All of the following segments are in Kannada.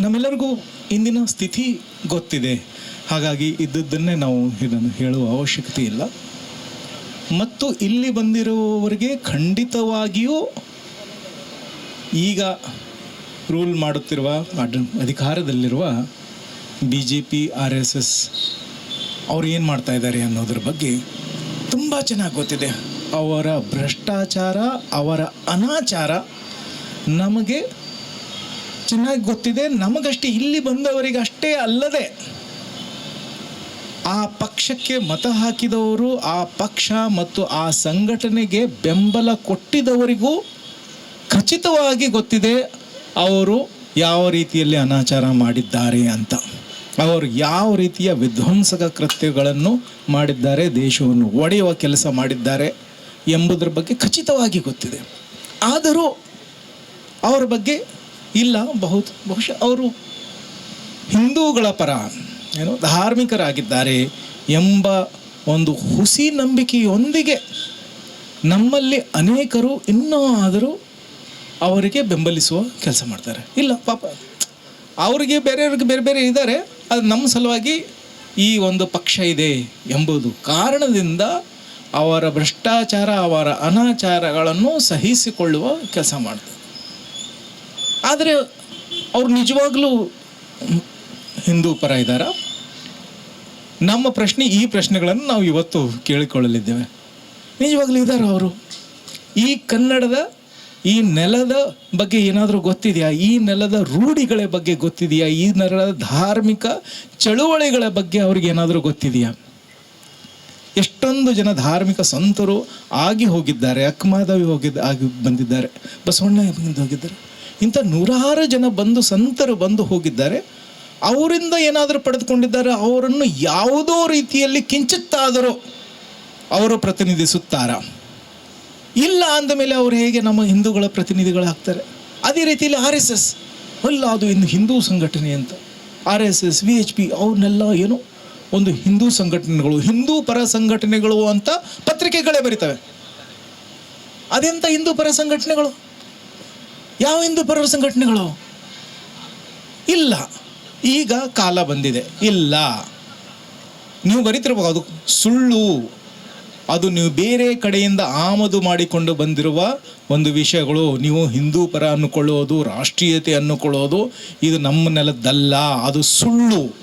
ನಮ್ಮೆಲ್ಲರಿಗೂ ಇಂದಿನ ಸ್ಥಿತಿ ಗೊತ್ತಿದೆ. ಹಾಗಾಗಿ ಇದ್ದದ್ದನ್ನೇ ನಾವು ಇದನ್ನು ಹೇಳುವ ಅವಶ್ಯಕತೆ ಇಲ್ಲ. ಮತ್ತು ಇಲ್ಲಿ ಬಂದಿರುವವರಿಗೆ ಖಂಡಿತವಾಗಿಯೂ ಈಗ ರೂಲ್ ಮಾಡುತ್ತಿರುವ ಅಧಿಕಾರದಲ್ಲಿರುವ B J P R S S ಅವ್ರು ಏನು ಮಾಡ್ತಾ ಇದ್ದಾರೆ ಅನ್ನೋದ್ರ ಬಗ್ಗೆ ತುಂಬ ಚೆನ್ನಾಗಿ ಗೊತ್ತಿದೆ. ಅವರ ಭ್ರಷ್ಟಾಚಾರ, ಅವರ ಅನಾಚಾರ ನಮಗೆ ಚೆನ್ನಾಗಿ ಗೊತ್ತಿದೆ, ನಮಗಷ್ಟೇ ಇಲ್ಲಿ ಬಂದವರಿಗೆ ಅಷ್ಟೇ ಅಲ್ಲದೆ ಆ ಪಕ್ಷಕ್ಕೆ ಮತ ಹಾಕಿದವರು, ಆ ಪಕ್ಷ ಮತ್ತು ಆ ಸಂಘಟನೆಗೆ ಬೆಂಬಲ ಕೊಟ್ಟಿದವರಿಗೂ ಖಚಿತವಾಗಿ ಗೊತ್ತಿದೆ ಅವರು ಯಾವ ರೀತಿಯಲ್ಲಿ ಅನಾಚಾರ ಮಾಡಿದ್ದಾರೆ ಅಂತ. ಅವರು ಯಾವ ರೀತಿಯ ವಿಧ್ವಂಸಕ ಕೃತ್ಯಗಳನ್ನು ಮಾಡಿದ್ದಾರೆ, ದೇಶವನ್ನು ಒಡೆಯುವ ಕೆಲಸ ಮಾಡಿದ್ದಾರೆ ಎಂಬುದರ ಬಗ್ಗೆ ಖಚಿತವಾಗಿ ಗೊತ್ತಿದೆ. ಆದರೂ ಅವರ ಬಗ್ಗೆ ಇಲ್ಲ ಬಹು ಬಹುಶಃ ಅವರು ಹಿಂದೂಗಳ ಪರ ಏನು ಧಾರ್ಮಿಕರಾಗಿದ್ದಾರೆ ಎಂಬ ಒಂದು ಹುಸಿ ನಂಬಿಕೆಯೊಂದಿಗೆ ನಮ್ಮಲ್ಲಿ ಅನೇಕರು ಇನ್ನೂ ಆದರೂ ಅವರಿಗೆ ಬೆಂಬಲಿಸುವ ಕೆಲಸ ಮಾಡ್ತಾರೆ. ಇಲ್ಲ, ಪಾಪ, ಅವರಿಗೆ ಬೇರೆಯವ್ರಿಗೆ ಬೇರೆ ಬೇರೆ ಇದ್ದಾರೆ, ಅದು ನಮ್ಮ ಸಲುವಾಗಿ ಈ ಒಂದು ಪಕ್ಷ ಇದೆ ಎಂಬುದು ಕಾರಣದಿಂದ ಅವರ ಭ್ರಷ್ಟಾಚಾರ, ಅವರ ಅನಾಚಾರಗಳನ್ನು ಸಹಿಸಿಕೊಳ್ಳುವ ಕೆಲಸ ಮಾಡ್ತಾರೆ. ಆದರೆ ಅವ್ರು ನಿಜವಾಗ್ಲೂ ಹಿಂದೂ ಪರ ಇದ್ದಾರ ನಮ್ಮ ಪ್ರಶ್ನೆ, ಈ ಪ್ರಶ್ನೆಗಳನ್ನು ನಾವು ಇವತ್ತು ಕೇಳಿಕೊಳ್ಳಲಿದ್ದೇವೆ. ನಿಜವಾಗ್ಲೂ ಇದ್ದಾರೆ ಅವರು? ಈ ಕನ್ನಡದ, ಈ ನೆಲದ ಬಗ್ಗೆ ಏನಾದರೂ ಗೊತ್ತಿದೆಯಾ? ಈ ನೆಲದ ರೂಢಿಗಳ ಬಗ್ಗೆ ಗೊತ್ತಿದೆಯಾ? ಈ ನೆಲದ ಧಾರ್ಮಿಕ ಚಳುವಳಿಗಳ ಬಗ್ಗೆ ಅವ್ರಿಗೆ ಏನಾದರೂ ಗೊತ್ತಿದೆಯಾ? ಎಷ್ಟೊಂದು ಜನ ಧಾರ್ಮಿಕ ಸಂತರು ಆಗಿ ಹೋಗಿದ್ದಾರೆ, ಅಕ್ಮಾದವಿ ಹೋಗಿದ್ದ ಆಗಿ ಬಂದಿದ್ದಾರೆ. ಬಸವಣ್ಣ ಬಂದು ಹೋಗಿದ್ದಾರೆ? ಇಂಥ ನೂರಾರು ಜನ ಬಂದು ಸಂತರು ಬಂದು ಹೋಗಿದ್ದಾರೆ. ಅವರಿಂದ ಏನಾದರೂ ಪಡೆದುಕೊಂಡಿದ್ದಾರೆ, ಅವರನ್ನು ಯಾವುದೋ ರೀತಿಯಲ್ಲಿ ಕಿಂಚಿತ್ತಾದರೂ ಅವರು ಪ್ರತಿನಿಧಿಸುತ್ತಾರಾ? ಇಲ್ಲ ಅಂದಮೇಲೆ ಅವರು ಹೇಗೆ ನಮ್ಮ ಹಿಂದೂಗಳ ಪ್ರತಿನಿಧಿಗಳಾಗ್ತಾರೆ? ಅದೇ ರೀತಿಯಲ್ಲಿ ಆರ್ ಎಸ್ ಎಸ್, ಅಲ್ಲ ಅದು ಇನ್ನು ಹಿಂದೂ ಸಂಘಟನೆ ಅಂತ. R S S, V H P ಅವನ್ನೆಲ್ಲ ಏನು ಒಂದು ಹಿಂದೂ ಸಂಘಟನೆಗಳು, ಹಿಂದೂ ಪರ ಸಂಘಟನೆಗಳು ಅಂತ ಪತ್ರಿಕೆಗಳೇ ಬರೀತವೆ. ಅದೆಂಥ ಹಿಂದೂ ಪರ ಸಂಘಟನೆಗಳು? ಯಾವ ಹಿಂದೂ ಪರ ಸಂಘಟನೆಗಳು? ಇಲ್ಲ. ಈಗ ಕಾಲ ಬಂದಿದೆ. ಇಲ್ಲ. ನೀವು ಬರೀತಿರ್ಬೋದು ಅದು ಸುಳ್ಳು. ಅದು ನೀವು ಬೇರೆ ಕಡೆಯಿಂದ ಆಮದು ಮಾಡಿಕೊಂಡು ಬಂದಿರುವ ಒಂದು ವಿಷಯಗಳು. ನೀವು ಹಿಂದೂ ಪರ ಅನ್ನುಕೊಳ್ಳೋದು ರಾಷ್ಟ್ರೀಯತೆ ಅನ್ನುಕೊಳ್ಳೋದು ಇದು ನಮ್ಮ ನೆಲದ್ದಲ್ಲ. ಅದು ಸುಳ್ಳು.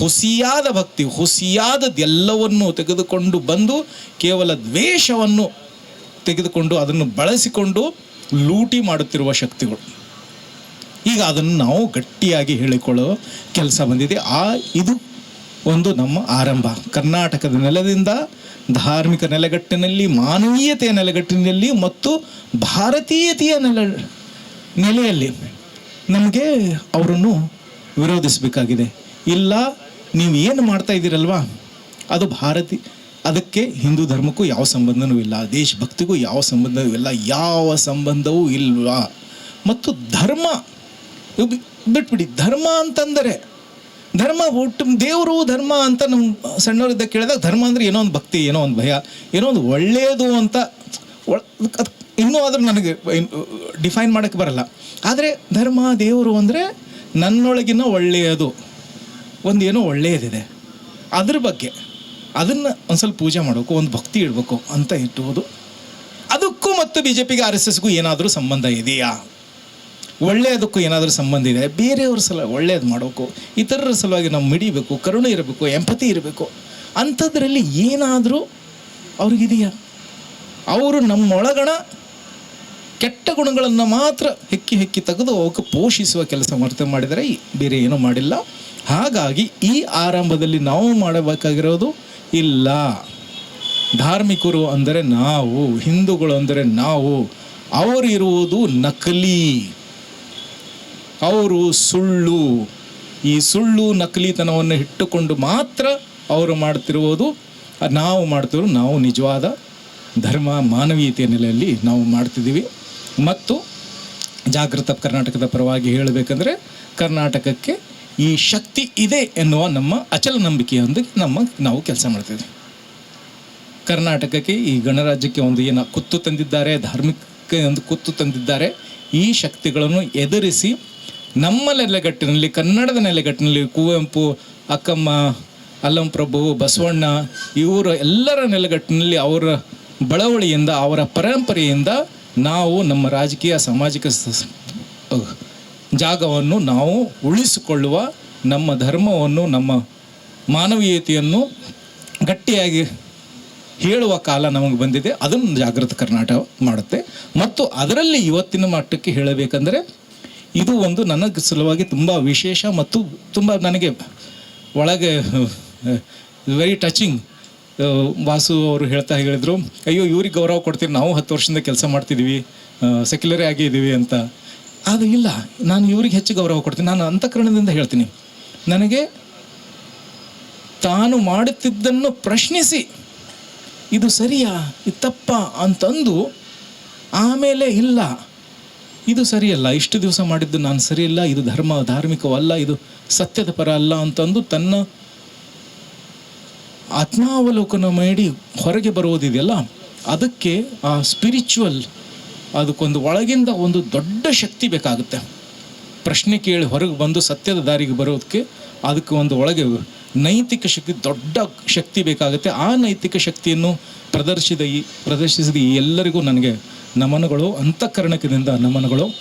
ಹುಸಿಯಾದ ಭಕ್ತಿ, ಹುಸಿಯಾದದ್ದೆಲ್ಲವನ್ನು ತೆಗೆದುಕೊಂಡು ಬಂದು ಕೇವಲ ದ್ವೇಷವನ್ನು ತೆಗೆದುಕೊಂಡು ಅದನ್ನು ಬಳಸಿಕೊಂಡು ಲೂಟಿ ಮಾಡುತ್ತಿರುವ ಶಕ್ತಿಗಳು. ಈಗ ಅದನ್ನು ನಾವು ಗಟ್ಟಿಯಾಗಿ ಹೇಳಿಕೊಳ್ಳೋ ಕೆಲಸ ಬಂದಿದೆ. ಆ, ಇದು ಒಂದು ನಮ್ಮ ಆರಂಭ. ಕರ್ನಾಟಕದ ನೆಲದಿಂದ ಧಾರ್ಮಿಕ ನೆಲೆಗಟ್ಟಿನಲ್ಲಿ, ಮಾನವೀಯತೆಯ ನೆಲೆಗಟ್ಟಿನಲ್ಲಿ ಮತ್ತು ಭಾರತೀಯತೆಯ ನೆಲ, ನೆಲೆಯಲ್ಲಿ ನಮಗೆ ಅವರನ್ನು ವಿರೋಧಿಸಬೇಕಾಗಿದೆ. ಇಲ್ಲ, ನೀವು ಏನು ಮಾಡ್ತಾ ಇದ್ದೀರಲ್ವಾ? ಅದು ಭಾರತಿ ಅದಕ್ಕೆ ಹಿಂದೂ ಧರ್ಮಕ್ಕೂ ಯಾವ ಸಂಬಂಧವೂ ಇಲ್ಲ, ದೇಶಭಕ್ತಿಗೂ ಯಾವ ಸಂಬಂಧವೂ ಇಲ್ಲ, ಯಾವ ಸಂಬಂಧವೂ ಇಲ್ವಾ ಮತ್ತು ಧರ್ಮ ಬಿಟ್ಬಿಡಿ, ಧರ್ಮ ಅಂತಂದರೆ, ಧರ್ಮ ಹುಟ್ಟು, ದೇವರು ಧರ್ಮ ಅಂತ ನಮ್ಮ ಸಣ್ಣವರಿದ್ದ ಕೇಳಿದಾಗ ಧರ್ಮ ಅಂದರೆ ಏನೋ ಒಂದು ಭಕ್ತಿ, ಏನೋ ಒಂದು ಭಯ, ಏನೋ ಒಂದು ಒಳ್ಳೆಯದು ಅಂತ ಇನ್ನೂ ಆದರೂ ನನಗೆ ಡಿಫೈನ್ ಮಾಡೋಕ್ಕೆ ಬರಲ್ಲ. ಆದರೆ ಧರ್ಮ, ದೇವರು ಅಂದರೆ ನನ್ನೊಳಗಿನ ಒಳ್ಳೆಯದು ಒಂದು ಏನೋ ಒಳ್ಳೆಯದಿದೆ. ಅದ್ರ ಬಗ್ಗೆ ಅದನ್ನು ಒಂದು ಸ್ವಲ್ಪ ಪೂಜೆ ಮಾಡಬೇಕು ಒಂದು ಭಕ್ತಿ ಇಡಬೇಕು ಅಂತ ಇಟ್ಟುವುದು. ಅದಕ್ಕೂ ಮತ್ತು ಬಿ ಜೆ ಪಿಗೆ ಆರ್ ಎಸ್ ಎಸ್ಗೂ ಏನಾದರೂ ಸಂಬಂಧ ಇದೆಯಾ? ಒಳ್ಳೆಯದಕ್ಕೂ ಏನಾದರೂ ಸಂಬಂಧ ಇದೆ ಬೇರೆಯವ್ರ ಸಲ ಒಳ್ಳೇದು ಮಾಡಬೇಕು ಇತರರ ಸಲುವಾಗಿ ನಾವು ಮಿಡಿಬೇಕು, ಕರುಣೆ ಇರಬೇಕು ಎಂಪತಿ ಇರಬೇಕು, ಅಂಥದ್ರಲ್ಲಿ ಏನಾದರೂ ಅವ್ರಿಗಿದೆಯಾ? ಅವರು ನಮ್ಮೊಳಗಣ ಕೆಟ್ಟ ಗುಣಗಳನ್ನು ಮಾತ್ರ ಹೆಕ್ಕಿ ಹೆಕ್ಕಿ ತೆಗೆದು ಅವಕ್ಕೆ ಪೋಷಿಸುವ ಕೆಲಸ ಮಾಡ್ತಾ ಮಾಡಿದರೆ ಬೇರೆ ಏನೂ ಮಾಡಿಲ್ಲ. ಹಾಗಾಗಿ ಈ ಆರಂಭದಲ್ಲಿ ನಾವು ಮಾಡಬೇಕಾಗಿರೋದು ಇಲ್ಲ. ಧಾರ್ಮಿಕರು ಅಂದರೆ ನಾವು, ಹಿಂದೂಗಳು ಅಂದರೆ ನಾವು, ಅವರು ಇರುವುದು ನಕಲಿ. ಅವರು ಸುಳ್ಳು. ಈ ಸುಳ್ಳು, ನಕಲಿತನವನ್ನು ಇಟ್ಟುಕೊಂಡು ಮಾತ್ರ ಅವರು ಮಾಡ್ತಿರುವುದು, ನಾವು ಮಾಡ್ತಿರೋದು ನಾವು ನಿಜವಾದ ಧರ್ಮ, ಮಾನವೀಯತೆಯ ನೆಲೆಯಲ್ಲಿ ನಾವು ಮಾಡ್ತಿದ್ದೀವಿ. ಮತ್ತು ಜಾಗೃತ ಕರ್ನಾಟಕದ ಪರವಾಗಿ ಹೇಳಬೇಕಂದ್ರೆ ಕರ್ನಾಟಕಕ್ಕೆ ಈ ಶಕ್ತಿ ಇದೆ ಎನ್ನುವ ನಮ್ಮ ಅಚಲ ನಂಬಿಕೆಯೊಂದಿಗೆ ನಮ್ಮ ನಾವು ಕೆಲಸ ಮಾಡ್ತೀವಿ ಕರ್ನಾಟಕಕ್ಕೆ ಈ ಗಣರಾಜ್ಯಕ್ಕೆ ಒಂದು ಏನು ಕುತ್ತು ತಂದಿದ್ದಾರೆ ಧಾರ್ಮಿಕ ಒಂದು ಕುತ್ತು ತಂದಿದ್ದಾರೆ, ಈ ಶಕ್ತಿಗಳನ್ನು ಎದುರಿಸಿ ನಮ್ಮ ನೆಲೆಗಟ್ಟಿನಲ್ಲಿ, ಕನ್ನಡದ ನೆಲೆಗಟ್ಟಿನಲ್ಲಿ ಕುವೆಂಪು, ಅಕ್ಕಮ್ಮ ಅಲ್ಲಂ ಪ್ರಭು ಬಸವಣ್ಣ, ಇವರ ಎಲ್ಲರ ನೆಲೆಗಟ್ಟಿನಲ್ಲಿ ಅವರ ಬಳವಳಿಯಿಂದ, ಅವರ ಪರಂಪರೆಯಿಂದ ನಾವು ನಮ್ಮ ರಾಜಕೀಯ, ಸಾಮಾಜಿಕ ಜಾಗವನ್ನು ನಾವು ಉಳಿಸಿಕೊಳ್ಳುವ ನಮ್ಮ ಧರ್ಮವನ್ನು, ನಮ್ಮ ಮಾನವೀಯತೆಯನ್ನು ಗಟ್ಟಿಯಾಗಿ ಹೇಳುವ ಕಾಲ ನಮಗೆ ಬಂದಿದೆ. ಅದನ್ನು ಜಾಗೃತ ಕರ್ನಾಟಕ ಮಾಡುತ್ತೆ. ಮತ್ತು ಅದರಲ್ಲಿ ಇವತ್ತಿನ ಮಟ್ಟಕ್ಕೆ ಹೇಳಬೇಕಂದರೆ, ಇದು ಒಂದು ನನಗೆ ಸಲುವಾಗಿ ತುಂಬ ವಿಶೇಷ ಮತ್ತು ತುಂಬ ನನಗೆ ಒಳಗೆ ವೆರಿ ಟಚಿಂಗ್ ವಾಸು ಅವರು ಹೇಳ್ತಾ ಹೇಳಿದರು, ಅಯ್ಯೋ, ಇವ್ರಿಗೆ ಗೌರವ ಕೊಡ್ತೀರಿ ನಾವು ಹತ್ತು ವರ್ಷದಿಂದ ಕೆಲಸ ಮಾಡ್ತಿದ್ದೀವಿ ಸೆಕ್ಯುಲರೇ ಆಗಿದ್ದೀವಿ ಅಂತ. ಅದು ಇಲ್ಲ. ನಾನು ಇವ್ರಿಗೆ ಹೆಚ್ಚು ಗೌರವ ಕೊಡ್ತೀನಿ. ನಾನು ಅಂತಃಕರಣದಿಂದ ಹೇಳ್ತೀನಿ. ನನಗೆ ತಾನು ಮಾಡುತ್ತಿದ್ದನ್ನು ಪ್ರಶ್ನಿಸಿ. ಇದು ಸರಿಯಾ? ಇದು ತಪ್ಪ? ಅಂತಂದು ಆಮೇಲೆ ಇಲ್ಲ. ಇದು ಸರಿಯಲ್ಲ. ಇಷ್ಟು ದಿವಸ ಮಾಡಿದ್ದು ನಾನು ಸರಿಯಲ್ಲ. ಇದು ಧರ್ಮ, ಧಾರ್ಮಿಕವಲ್ಲ. ಇದು ಸತ್ಯದ ಪರ ಅಲ್ಲ ಅಂತಂದು ತನ್ನ ಆತ್ಮಾವಲೋಕನ ಮಾಡಿ ಹೊರಗೆ ಬರುವುದಿದೆಯಲ್ಲ ಅದಕ್ಕೆ ಆ ಸ್ಪಿರಿಚುವಲ್ ಅದಕ್ಕೊಂದು ಒಳಗಿಂದ ಒಂದು ದೊಡ್ಡ ಶಕ್ತಿ ಬೇಕಾಗುತ್ತೆ. ಪ್ರಶ್ನೆ ಕೇಳಿ ಹೊರಗೆ ಬಂದು ಸತ್ಯದ ದಾರಿಗೆ ಬರೋದಕ್ಕೆ ಅದಕ್ಕೆ ಒಂದು ಒಳಗೆ ನೈತಿಕ ಶಕ್ತಿ, ದೊಡ್ಡ ಶಕ್ತಿ ಬೇಕಾಗುತ್ತೆ. ಆ ನೈತಿಕ ಶಕ್ತಿಯನ್ನು ಪ್ರದರ್ಶಿದ ಈ, ಪ್ರದರ್ಶಿಸಿದ ಈ ಎಲ್ಲರಿಗೂ ನನಗೆ ನಮನಗಳು ಅಂತಃಕರಣಕದಿಂದ ನಮನಗಳು.